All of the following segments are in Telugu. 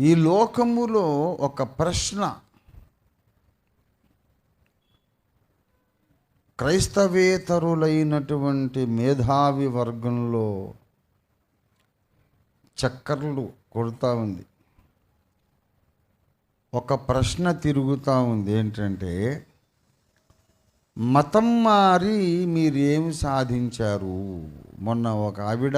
ఈ లోకములో ఒక ప్రశ్న. క్రైస్తవేతరులైనటువంటి మేధావి వర్గంలో చక్కర్లు కొడుతూ ఉంది. ఒక ప్రశ్న తిరుగుతూ ఉంది ఏంటంటే మతం మారి మీరేమి సాధించారు? మొన్న ఒక ఆవిడ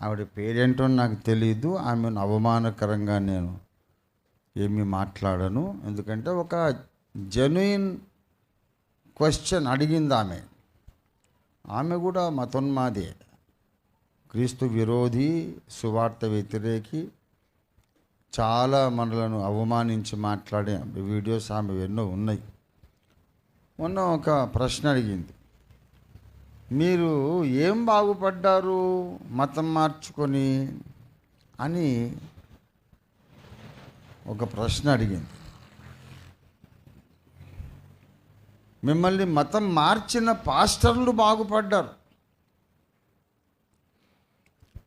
ఆవిడ పేరేంటో నాకు తెలియదు ఆమెను అవమానకరంగా నేను ఏమీ మాట్లాడను. ఎందుకంటే ఒక జెన్యున్ క్వశ్చన్ అడిగింది ఆమె. ఆమె కూడా మతోన్మాదే. క్రీస్తు విరోధి సువార్త వ్యతిరేకి చాలా మనలను అవమానించి మాట్లాడే వీడియోస్ ఆమె ఎన్నో ఉన్నాయి. మొన్న ఒక ప్రశ్న అడిగింది. మీరు ఏం బాగుపడ్డారు? మతం మార్చుకొని అని ఒక ప్రశ్న అడిగింది. మిమ్మల్ని మతం మార్చిన పాస్టర్లు బాగుపడ్డారు.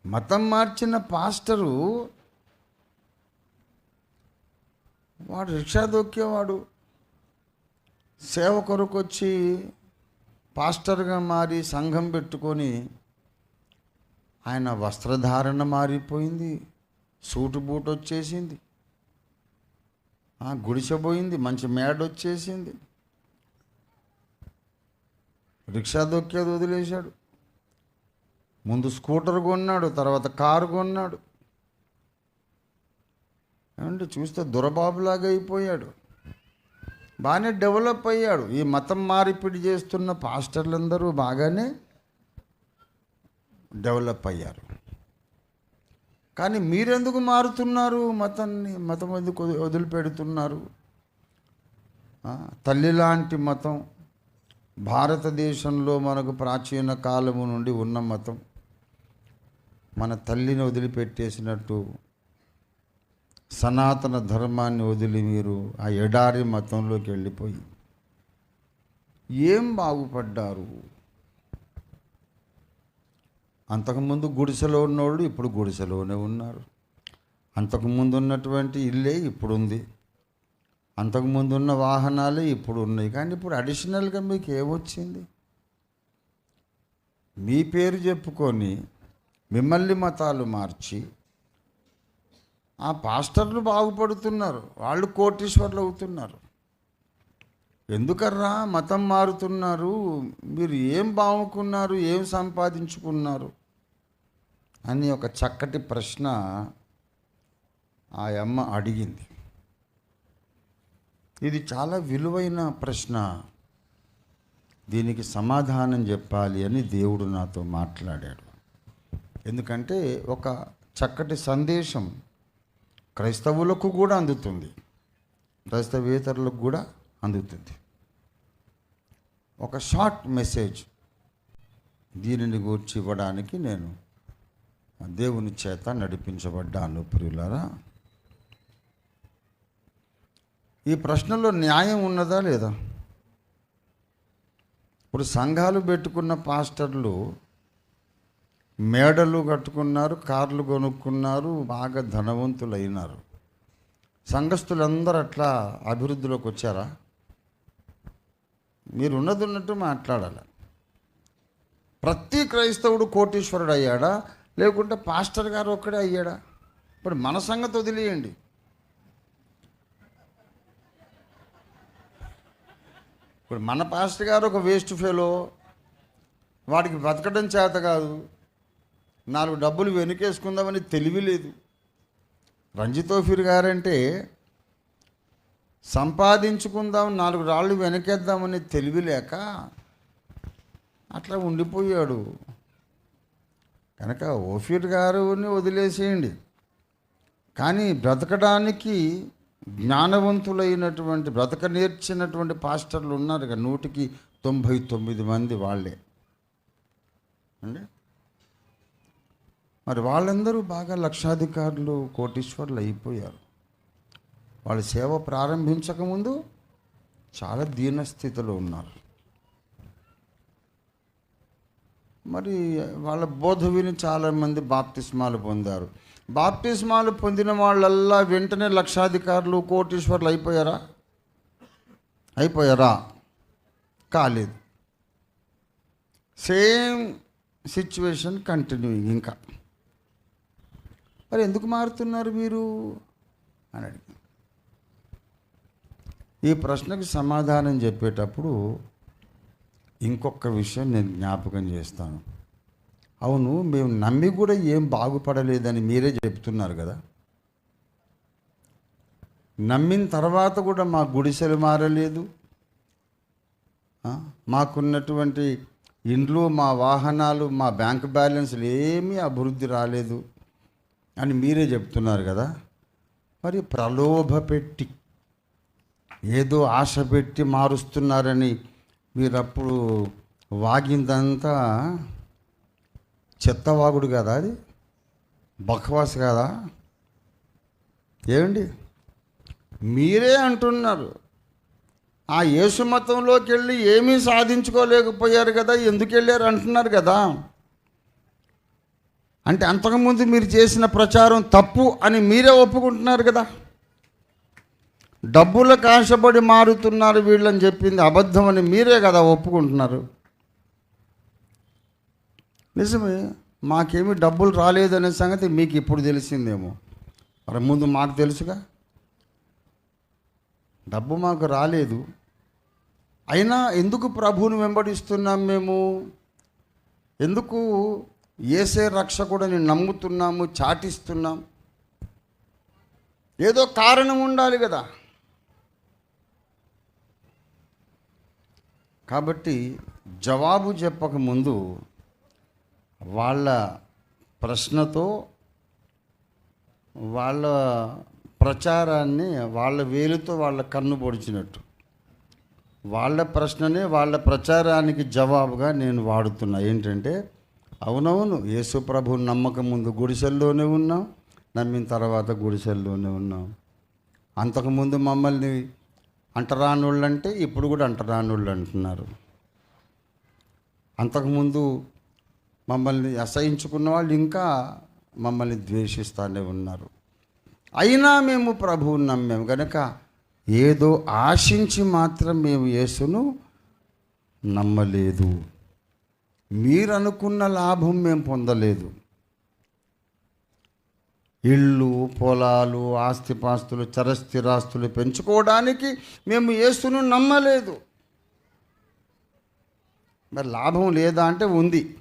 మతం మార్చిన పాస్టరు వాడు రిక్షా దొక్కేవాడు. సేవ కొరకు వచ్చి పాస్టర్గా మారి సంఘం పెట్టుకొని ఆయన వస్త్రధారణ మారిపోయింది సూటు బూట్ వచ్చేసింది గుడిసెపోయింది మంచి మేడ వచ్చేసింది రిక్షా దొక్కేది వదిలేశాడు. ముందు స్కూటర్ కొన్నాడు తర్వాత కారు కొన్నాడు. ఏమంటే చూస్తే దురబాబులాగా అయిపోయాడు బాగానే డెవలప్ అయ్యాడు. ఈ మతం మారిపిడి చేస్తున్న పాస్టర్లందరూ బాగానే డెవలప్ అయ్యారు. కానీ మీరెందుకు మారుతున్నారు? మతాన్ని మతం ఎందుకు వదిలిపెడుతున్నారు? తల్లి లాంటి మతం భారతదేశంలో మనకు ప్రాచీన కాలము నుండి ఉన్న మతం మన తల్లిని వదిలిపెట్టేసినట్టు సనాతన ధర్మాన్ని వదిలి మీరు ఆ ఎడారి మతంలోకి వెళ్ళిపోయి ఏం బాగుపడ్డారు? అంతకుముందు గుడిసెలో ఉన్నోళ్ళు ఇప్పుడు గుడిసెలోనే ఉన్నారు. అంతకుముందు ఉన్నటువంటి ఇల్లే ఇప్పుడు ఉంది అంతకుముందు ఉన్న వాహనాలే ఇప్పుడు ఉన్నాయి. కానీ ఇప్పుడు అడిషనల్గా మీకు ఏమొచ్చింది మీ పేరు చెప్పుకొని మిమ్మల్ని మతాలు మార్చి ఆ పాస్టర్లు బాగుపడుతున్నారు. వాళ్ళు కోటీశ్వర్లు అవుతున్నారు ఎందుకర్రా మతం మారుతున్నారు? మీరు ఏం బాగుకున్నారు? ఏం సంపాదించుకున్నారు? అని ఒక చక్కటి ప్రశ్న ఆ అమ్మ అడిగింది. ఇది చాలా విలువైన ప్రశ్న. దీనికి సమాధానం చెప్పాలి అని దేవుడు నాతో మాట్లాడాడు. ఎందుకంటే ఒక చక్కటి సందేశం క్రైస్తవులకు కూడా అందుతుంది. క్రైస్తవేతరులకు కూడా అందుతుంది. ఒక షార్ట్ మెసేజ్ దీనిని గూర్చి ఇవ్వడానికి నేను దేవుని చేత నడిపించబడ్డాను ప్రియులారా. ఈ ప్రశ్నలో న్యాయం ఉన్నదా లేదా? ఇప్పుడు సంఘాలు పెట్టుకున్న పాస్టర్లు మేడలు కట్టుకున్నారు కార్లు కొనుక్కున్నారు బాగా ధనవంతులు అయినారు సంఘస్థులందరూ అట్లా అభివృద్ధిలోకి వచ్చారా? మీరు ఉన్నది ఉన్నట్టు మాట్లాడాలి. ప్రతి క్రైస్తవుడు కోటీశ్వరుడు అయ్యాడా లేకుంటే పాస్టర్ గారు ఒక్కడే అయ్యాడా? ఇప్పుడు మన సంగతి వదిలేయండి. ఇప్పుడు మన పాస్టర్ గారు ఒక వేస్ట్ ఫెలో వాడికి బతకడం చేత కాదు. నాలుగు డబ్బులు వెనుకేసుకుందామని తెలివి లేదు. రంజితోఫీర్ గారంటే సంపాదించుకుందాం నాలుగు రాళ్ళు వెనకేద్దామని తెలివి లేక అట్లా ఉండిపోయాడు. కనుక ఓఫీర్ గారుని వదిలేసేయండి. కానీ బ్రతకడానికి జ్ఞానవంతులైనటువంటి బ్రతక నేర్చినటువంటి పాస్టర్లు ఉన్నారు కదా నూటికి తొంభై తొమ్మిది మంది వాళ్ళే. అండి? మరి వాళ్ళందరూ బాగా లక్షాధికారులు కోటీశ్వర్లు అయిపోయారు. వాళ్ళ సేవ ప్రారంభించకముందు చాలా దీనస్థితిలో ఉన్నారు. మరి వాళ్ళ బోధ విని చాలామంది బాప్తిస్మాలు పొందారు. బాప్తిస్మాలు పొందిన వాళ్ళల్లా వెంటనే లక్షాధికారులు కోటీశ్వర్లు అయిపోయారా? అయిపోయారా? కాలేదు. సేమ్ సిచ్యువేషన్ కంటిన్యూయింగ్ ఇంకా. మరి ఎందుకు మారుతున్నారు మీరు? అని అడిగి ఈ ప్రశ్నకు సమాధానం చెప్పేటప్పుడు ఇంకొక విషయం నేను జ్ఞాపకం చేస్తాను. అవును మేము నమ్మి కూడా ఏం బాగుపడలేదని మీరే చెప్తున్నారు కదా. నమ్మిన తర్వాత కూడా మా గుడిసెలు మారలేదు. మాకున్నటువంటి ఇండ్లు మా వాహనాలు మా బ్యాంక్ బ్యాలెన్స్లు ఏమీ అభివృద్ధి రాలేదు. అని మీరే చెప్తున్నారు కదా. మరి ప్రలోభ పెట్టి ఏదో ఆశ పెట్టి మారుస్తున్నారని మీరు అప్పుడు వాగిందంతా చెత్తవాగుడు కదా అది. బకవాస్ కదా. ఏమండి? మీరే అంటున్నారు. ఆ యేసు మతంలోకి వెళ్ళి ఏమీ సాధించుకోలేకపోయారు కదా ఎందుకు వెళ్ళారు అంటున్నారు కదా. అంటే అంతకుముందు మీరు చేసిన ప్రచారం తప్పు అని మీరే ఒప్పుకుంటున్నారు కదా? డబ్బులకు ఆశపడి మారుతున్నారు వీళ్ళని చెప్పింది అబద్ధం అని మీరే కదా ఒప్పుకుంటున్నారు? నిజమే మాకేమీ డబ్బులు రాలేదనే సంగతి మీకు ఇప్పుడు తెలిసిందేమో. మరి ముందు మాకు తెలుసుగా. డబ్బు మాకు రాలేదు. అయినా ఎందుకు ప్రభువుని వెంబడిస్తున్నాం మేము? ఎందుకు ఏసే రక్షకుడని నమ్ముతున్నాము చాటిస్తున్నాం. ఏదో కారణం ఉండాలి కదా. కాబట్టి జవాబు చెప్పక ముందు వాళ్ళ ప్రశ్నతో వాళ్ళ ప్రచారాన్ని వాళ్ళ వేలుతో వాళ్ళ కన్ను పొడిచినట్టు. వాళ్ళ ప్రశ్ననే వాళ్ళ ప్రచారానికి జవాబుగా నేను వాడుతున్నా. ఏంటంటే అవునవును యేసు ప్రభు నమ్మకం ముందు గుడిసెల్లోనే ఉన్నాం నమ్మిన తర్వాత గుడిసెల్లోనే ఉన్నాం. అంతకుముందు మమ్మల్ని అంటరానోళ్ళు అంటే ఇప్పుడు కూడా అంటరానోళ్ళు అంటున్నారు. అంతకుముందు మమ్మల్ని అసహించుకున్న వాళ్ళు ఇంకా మమ్మల్ని ద్వేషిస్తూనే ఉన్నారు. అయినా మేము ప్రభువుని నమ్మాము. కనుక ఏదో ఆశించి మాత్రం మేము యేసును నమ్మలేదు. మీరు అనుకున్న లాభం మేము పొందలేదు. ఇళ్ళు పొలాలు ఆస్తిపాస్తులు చరస్థిరాస్తులు పెంచుకోవడానికి మేము యేసును నమ్మలేదు. మరి లాభం లేదా అంటే ఉంది.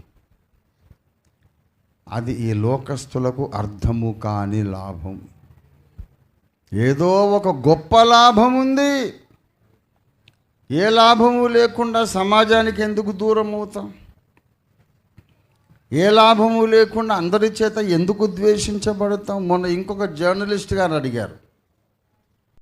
అది ఈ లోకస్తులకు అర్థము కాని లాభం. ఏదో ఒక గొప్ప లాభం ఉంది. ఏ లాభము లేకుండా సమాజానికి ఎందుకు దూరం అవుతాం? ఏ లాభము లేకుండా అందరి చేత ఎందుకు ద్వేషించబడతాం? మొన్న ఇంకొక జర్నలిస్ట్ గారు అడిగారు.